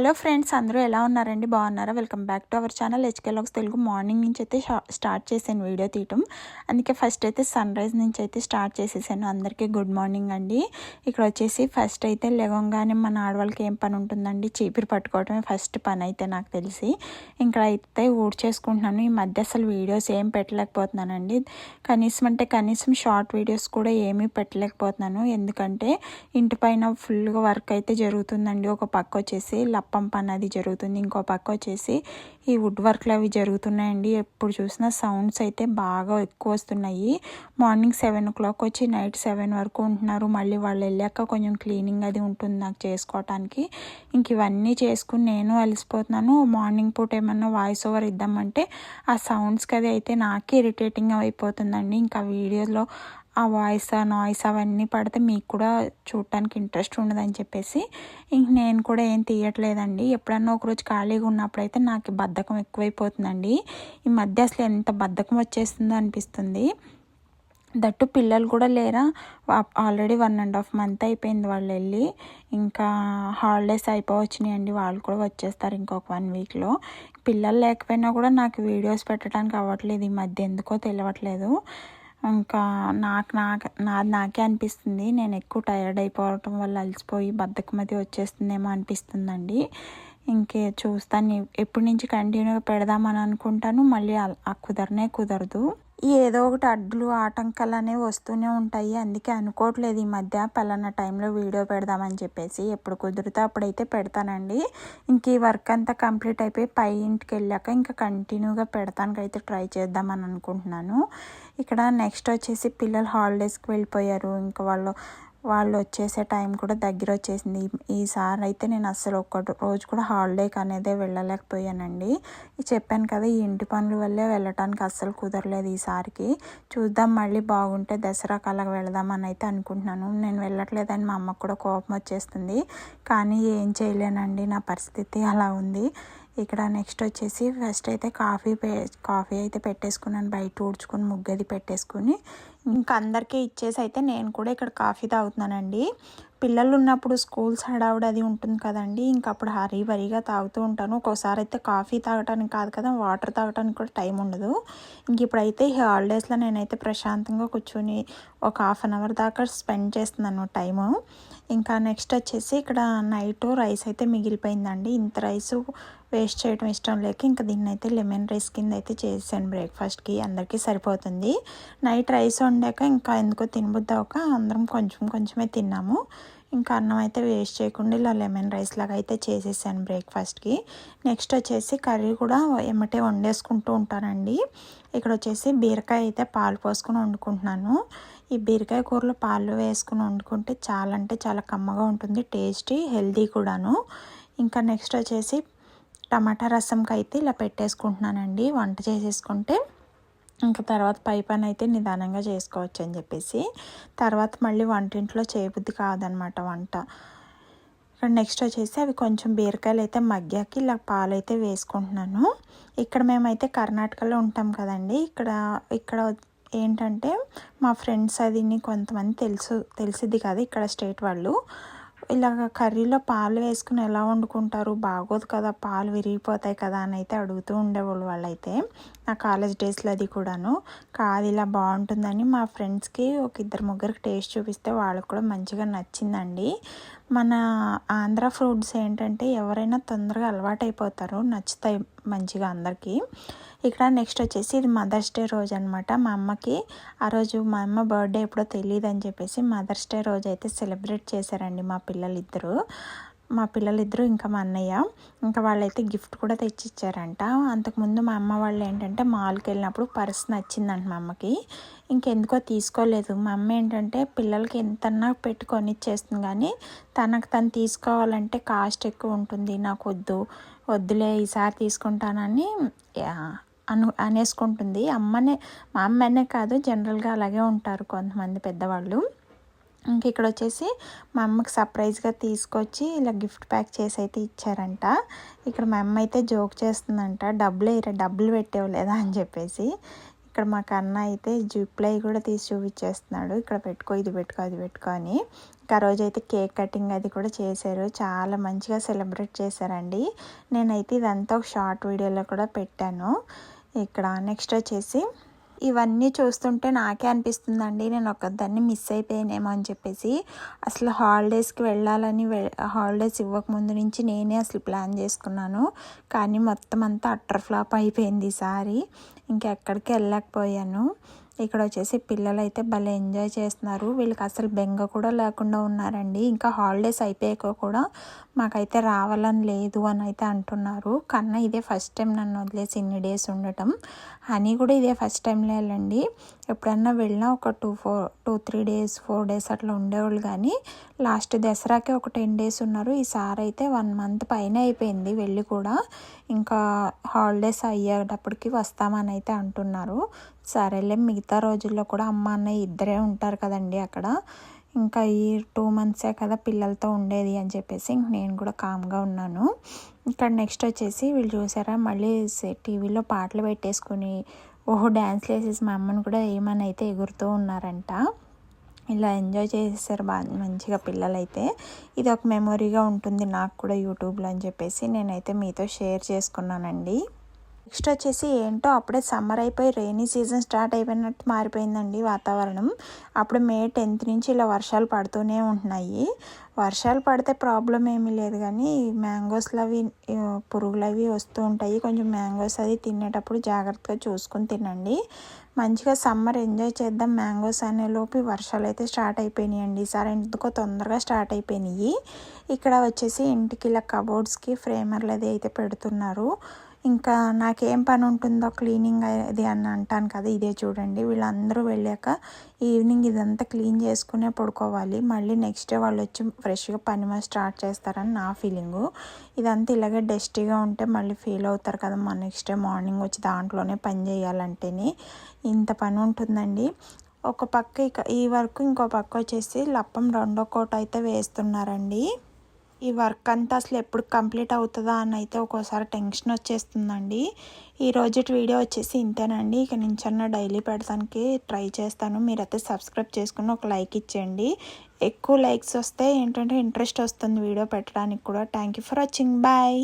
Hello friends అందరూ ఎలా ఉన్నారండి? బాగున్నారా? Welcome back to our channel HK vlogs Telugu morning నుంచి అయితే స్టార్ట్ చేశాను వీడియో తీయటం. అందుకే ఫస్ట్ అయితే సన్ రైజ్ నుంచి అయితే స్టార్ట్ చేసేసాను. అందరికీ గుడ్ మార్నింగ్ అండి. ఇక్కడ వచ్చేసి ఫస్ట్ అయితే లెగంగానే మన ఆడవాళ్ళకి ఏం పని ఉంటుందండి? చీపిరి పట్టుకోవటమే ఫస్ట్ పని అయితే నాకు తెలిసి. ఇక్కడ అయితే ఊడ్ చేసుకుంటున్నాను. ఈ మధ్య అసలు వీడియోస్ ఏం పెట్టలేకపోతున్నానండి. కనీసం అంటే కనీసం షార్ట్ వీడియోస్ కూడా ఏమీ పెట్టలేకపోతున్నాను. ఎందుకంటే ఇంటి పైన ఫుల్గా వర్క్ అయితే జరుగుతుందండి. ఒక పక్క వచ్చేసి లప్ పంప్ అది జరుగుతుంది. ఇంకో పక్క వచ్చేసి ఈ వుడ్ వర్క్లు అవి జరుగుతున్నాయండి. ఎప్పుడు చూసినా సౌండ్స్ అయితే బాగా ఎక్కువ వస్తున్నాయి. మార్నింగ్ సెవెన్ ఓ క్లాక్ వచ్చి నైట్ సెవెన్ వరకు ఉంటున్నారు. మళ్ళీ వాళ్ళు వెళ్ళాక కొంచెం క్లీనింగ్ అది ఉంటుంది నాకు చేసుకోవటానికి. ఇంక ఇవన్నీ చేసుకుని నేను అలసిపోతున్నాను. మార్నింగ్ పూట ఏమన్నా వాయిస్ ఓవర్ ఇద్దామంటే ఆ సౌండ్స్కి అది అయితే నాకే ఇరిటేటింగ్ అయిపోతుందండి. ఇంకా వీడియోలో ఆ వాయిస్ ఆ నాయిస్ అవన్నీ పడితే మీకు కూడా చూడటానికి ఇంట్రెస్ట్ ఉండదని చెప్పేసి ఇంక నేను కూడా ఏం తీయట్లేదండి. ఎప్పుడన్నా ఒకరోజు ఖాళీగా ఉన్నప్పుడు అయితే నాకు బద్ధకం ఎక్కువైపోతుందండి. ఈ మధ్య అసలు ఎంత బద్ధకం వచ్చేస్తుందో అనిపిస్తుంది. దట్టు పిల్లలు కూడా లేరా? Already one and half month అయిపోయింది వాళ్ళు వెళ్ళి. ఇంకా హాలిడేస్ అయిపోవచ్చినాయండి. వాళ్ళు కూడా వచ్చేస్తారు ఇంకొక వన్ వీక్లో పిల్లలు లేకపోయినా కూడా నాకు వీడియోస్ పెట్టడానికి అవ్వట్లేదు. ఈ మధ్య ఎందుకో తెలియట్లేదు. ఇంకా నాకు నాకు నాది నాకే అనిపిస్తుంది. నేను ఎక్కువ టైర్డ్ అయిపోవటం వల్ల అలసిపోయి బద్దకం అది వచ్చేస్తుందేమో అనిపిస్తుందండి. ఇంకే చూస్తాను. ఎప్పటి నుంచి కంటిన్యూగా పెడదామని అనుకుంటాను. మళ్ళీ కుదరనే కుదరదు. ఏదో ఒకటి అడ్డులు ఆటంకాలు అనేవి వస్తూనే ఉంటాయి. అందుకే అనుకోవట్లేదు ఈ మధ్య పలానా టైంలో వీడియో పెడదామని చెప్పేసి. ఎప్పుడు కుదిరితే అప్పుడైతే పెడతానండి. ఇంక ఈ వర్క్ అంతా కంప్లీట్ అయిపోయి పై ఇంటికి వెళ్ళాక ఇంకా కంటిన్యూగా పెడతానికైతే ట్రై చేద్దామని అనుకుంటున్నాను. ఇక్కడ నెక్స్ట్ వచ్చేసి పిల్లలు హాలిడేస్కి వెళ్ళిపోయారు. ఇంకా వాళ్ళు వాళ్ళు వచ్చేసే టైం కూడా దగ్గర వచ్చేసింది ఈసారి అయితే నేను అస్సలు ఒక్క రోజు కూడా హాలిడేకి అనేది వెళ్ళలేకపోయానండి. చెప్పాను కదా ఈ ఇంటి పనుల వల్లే వెళ్ళటానికి అస్సలు కుదరలేదు ఈసారికి చూద్దాం మళ్ళీ బాగుంటే దసరా కలగ వెళదామని అయితే అనుకుంటున్నాను. నేను వెళ్ళట్లేదని మా అమ్మకు కూడా కోపం వచ్చేస్తుంది. కానీ ఏం చేయలేనండి నా పరిస్థితి అలా ఉంది. ఇక్కడ నెక్స్ట్ వచ్చేసి ఫస్ట్ అయితే కాఫీ పే కాఫీ అయితే పెట్టేసుకున్నాను. బయట ఊడ్చుకొని ముగ్గది పెట్టేసుకుని. ఇంకా అందరికీ ఇచ్చేసి అయితే నేను కూడా ఇక్కడ కాఫీ తాగుతున్నానండి. పిల్లలు ఉన్నప్పుడు స్కూల్స్ హడావుడు అది ఉంటుంది కదండి. ఇంకా అప్పుడు హరీ వరిగా తాగుతూ ఉంటాను. ఒక్కోసారి అయితే కాఫీ తాగటానికి కాదు కదా వాటర్ తాగటానికి కూడా టైం ఉండదు. ఇంక ఇప్పుడైతే ఈ హాలిడేస్లో నేనైతే ప్రశాంతంగా కూర్చొని ఒక హాఫ్ అన్ అవర్ దాకా స్పెండ్ చేస్తున్నాను టైము. ఇంకా నెక్స్ట్ వచ్చేసి ఇక్కడ నైట్ రైస్ అయితే మిగిలిపోయిందండి. ఇంత రైస్ వేస్ట్ చేయడం ఇష్టం లేక ఇంకా దీన్ని అయితే లెమన్ రైస్ కింద అయితే చేసాను బ్రేక్ఫాస్ట్కి అందరికీ సరిపోతుంది. నైట్ రైస్ వండాక ఇంకా ఎందుకో తినబుద్దాక అందరం కొంచెం కొంచెమే తిన్నాము. ఇంకా అన్నం అయితే వేస్ట్ చేయకుండా ఇలా లెమన్ రైస్ లాగా అయితే చేసేసాను బ్రేక్ఫాస్ట్కి. నెక్స్ట్ వచ్చేసి కర్రీ కూడా ఎమ్మటే వండేసుకుంటూ ఉంటానండి. ఇక్కడ వచ్చేసి బీరకాయ అయితే పాలు పోసుకొని వండుకుంటున్నాను. ఈ బీరకాయ కూరలో పాలు వేసుకుని వండుకుంటే చాలా అంటే చాలా కమ్మగా ఉంటుంది టేస్టీ హెల్దీ కూడాను. ఇంకా నెక్స్ట్ వచ్చేసి టమాటా రసంకి అయితే ఇలా పెట్టేసుకుంటున్నానండి. వంట చేసేసుకుంటే ఇంకా తర్వాత పై పని అయితే నిదానంగా చేసుకోవచ్చు అని చెప్పేసి తర్వాత మళ్ళీ వంటింట్లో చేయబుద్ధి కాదనమాట వంట. ఇక్కడ నెక్స్ట్ వచ్చేసి అవి కొంచెం బీరకాయలు అయితే మగ్గాకి ఇలా పాలు అయితే వేసుకుంటున్నాను. ఇక్కడ మేమైతే కర్ణాటకలో ఉంటాం కదండి. ఇక్కడ ఇక్కడ ఏంటంటే మా ఫ్రెండ్స్ అది కొంతమంది తెలుసు తెలిసిద్ది కదా ఇక్కడ స్టేట్ వాళ్ళు. ఇలాగ కర్రీలో పాలు వేసుకుని ఎలా వండుకుంటారు? బాగోదు కదా పాలు విరిగిపోతాయి కదా అని అయితే అడుగుతూ ఉండేవాళ్ళు వాళ్ళైతే. నా కాలేజ్ డేస్లో అది కూడాను. కాదు ఇలా బాగుంటుందని మా ఫ్రెండ్స్కి ఒక ఇద్దరు ముగ్గురికి టేస్ట్ చూపిస్తే వాళ్ళకి కూడా మంచిగా నచ్చిందండి. మన ఆంధ్ర ఫ్రూట్స్ ఏంటంటే ఎవరైనా తొందరగా అలవాటు అయిపోతారు నచ్చుతాయి మంచిగా అందరికీ. ఇక్కడ నెక్స్ట్ వచ్చేసి ఇది మదర్స్ డే రోజు అనమాట మా అమ్మకి ఆ రోజు మా అమ్మ బర్త్డే ఎప్పుడో తెలియదు అని చెప్పేసి మదర్స్ డే రోజు అయితే సెలబ్రేట్ చేశారండి మా పిల్లలిద్దరూ. మా పిల్లలిద్దరూ ఇంకా మా అన్నయ్య ఇంకా వాళ్ళైతే గిఫ్ట్ కూడా తెచ్చిచ్చారంట. అంతకుముందు మా అమ్మ వాళ్ళు ఏంటంటే మాల్కి వెళ్ళినప్పుడు పర్స్ నచ్చిందంట మా అమ్మకి. ఇంకెందుకో తీసుకోలేదు. మా అమ్మ ఏంటంటే పిల్లలకి ఎంతన్నా పెట్టి కొనిచ్చేస్తుంది కానీ తనకు తను తీసుకోవాలంటే కాస్ట్ ఎక్కువ ఉంటుంది. నాకు వద్దు వద్దులే ఈసారి తీసుకుంటానని అను అనేసుకుంటుంది. అమ్మనే మా అమ్మనే కాదు జనరల్గా అలాగే ఉంటారు కొంతమంది పెద్దవాళ్ళు. ఇంక ఇక్కడ వచ్చేసి మా అమ్మకి సర్ప్రైజ్గా తీసుకొచ్చి ఇలా గిఫ్ట్ ప్యాక్ చేసి అయితే ఇచ్చారంట. ఇక్కడ మా అమ్మ అయితే జోక్ చేస్తుందంట డబ్బులు డబ్బులు పెట్టేవలేదా అని చెప్పేసి. ఇక్కడ మా కన్న అయితే జిప్లై కూడా తీసి చూపించేస్తున్నాడు. ఇక్కడ పెట్టుకో ఇది పెట్టుకో అది పెట్టుకో అని. ఇంకా ఆ రోజు అయితే కేక్ కటింగ్ అది కూడా చేశారు. చాలా మంచిగా సెలబ్రేట్ చేశారండి. నేనైతే ఇదంతా ఒక షార్ట్ వీడియోలో కూడా పెట్టాను. ఇక్కడ నెక్స్ట్ వచ్చేసి ఇవన్నీ చూస్తుంటే నాకే అనిపిస్తుందండి. నేను ఒకదాన్ని మిస్ అయిపోయానేమో అని చెప్పేసి. అసలు హాలిడేస్కి వెళ్ళాలని హాలిడేస్ ఇవ్వకముందు నుంచి నేనే అసలు ప్లాన్ చేసుకున్నాను. కానీ మొత్తం అంతా అట్టర్ ఫ్లాప్ అయిపోయింది ఈసారి. ఇంకెక్కడికి వెళ్ళలేకపోయాను. ఇక్కడ వచ్చేసి పిల్లలు అయితే భలే ఎంజాయ్ చేస్తున్నారు. వీళ్ళకి అసలు బెంగ కూడా లేకుండా ఉన్నారండి. ఇంకా హాలిడేస్ అయిపోయాక కూడా మాకైతే రావాలని లేదు అని అయితే అంటున్నారు. కన్నా ఇదే ఫస్ట్ టైం నన్ను వదిలేసి ఇన్ని డేస్ ఉండటం. హనీ కూడా ఇదే ఫస్ట్ టైం వెళ్ళండి ఎప్పుడన్నా వెళ్ళినా ఒక two four two three days four days అట్లా ఉండేవాళ్ళు కానీ లాస్ట్ దసరాకే ఒక టెన్ డేస్ ఉన్నారు. ఈసారి అయితే వన్ మంత్ పైన అయిపోయింది వెళ్ళి కూడా. ఇంకా హాలిడేస్ అయ్యేటప్పటికి వస్తామని అయితే అంటున్నారు. సరేలే మిగతా రోజుల్లో కూడా అమ్మ అన్నయ్య ఇద్దరే ఉంటారు కదండి అక్కడ. ఇంకా ఈ టూ మంత్సే కదా పిల్లలతో ఉండేది అని చెప్పేసి నేను కూడా కామ్గా ఉన్నాను. ఇక్కడ నెక్స్ట్ వచ్చేసి వీళ్ళు చూసారా మళ్ళీ టీవీలో పాటలు పెట్టేసుకుని ఓహో డ్యాన్స్లు వేసేసి మా అమ్మని కూడా ఏమని అయితే ఎగురుతూ ఉన్నారంట. ఇలా ఎంజాయ్ చేసేసారు బాగా మంచిగా పిల్లలైతే. ఇది ఒక మెమొరీగా ఉంటుంది నాకు కూడా యూట్యూబ్లో అని చెప్పేసి నేనైతే మీతో షేర్ చేసుకున్నానండి. నెక్స్ట్ వచ్చేసి ఏంటో అప్పుడే సమ్మర్ అయిపోయి రెయినీ సీజన్ స్టార్ట్ అయిపోయినట్టు మారిపోయిందండి వాతావరణం. అప్పుడు మే టెన్త్ నుంచి ఇలా వర్షాలు పడుతూనే ఉంటున్నాయి. వర్షాలు పడితే ప్రాబ్లం ఏమీ లేదు కానీ మ్యాంగోస్లు అవి పురుగులు అవి వస్తూ ఉంటాయి. కొంచెం మ్యాంగోస్ అది తినేటప్పుడు జాగ్రత్తగా చూసుకొని తినండి. మంచిగా సమ్మర్ ఎంజాయ్ చేద్దాం. మ్యాంగోస్ అనేలోపు వర్షాలు అయితే స్టార్ట్ అయిపోయినాయి అండి ఈసారి ఎందుకో తొందరగా స్టార్ట్ అయిపోయినాయి. ఇక్కడ వచ్చేసి ఇంటికి ఇలా కబోర్డ్స్కి ఫ్రేమర్లు అది అయితే పెడుతున్నారు. ఇంకా నాకేం పని ఉంటుందో క్లీనింగ్ అది అని అంటాను కదా ఇదే చూడండి. వీళ్ళందరూ వెళ్ళాక ఈవినింగ్ ఇదంతా క్లీన్ చేసుకునే పడుకోవాలి. మళ్ళీ నెక్స్ట్ డే వాళ్ళు వచ్చి ఫ్రెష్గా పని మీద స్టార్ట్ చేస్తారని నా ఫీలింగు. ఇదంతా ఇలాగే డస్టీగా ఉంటే మళ్ళీ ఫీల్ అవుతారు కదా మా నెక్స్ట్ డే మార్నింగ్ వచ్చి దాంట్లోనే పని చేయాలంటేనే. ఇంత పని ఉంటుందండి. ఒక పక్క ఇక ఈ వరకు ఇంకో పక్క వచ్చేసి లప్పం రెండో కోట అయితే వేస్తున్నారండి. ఈ వర్క్ అంతా అసలు ఎప్పుడు కంప్లీట్ అవుతుందా అని అయితే ఒక్కోసారి టెన్షన్ వచ్చేస్తుందండి. ఈ రోజు వీడియో వచ్చేసి ఇంతేనండి. ఇక నుంచన్న డైలీ పెడతానికి ట్రై చేస్తాను. మీరైతే సబ్స్క్రైబ్ చేసుకుని ఒక లైక్ ఇచ్చేయండి. ఎక్కువ లైక్స్ వస్తే ఏంటంటే ఇంట్రెస్ట్ వస్తుంది వీడియో పెట్టడానికి కూడా. Thank for watching. బాయ్.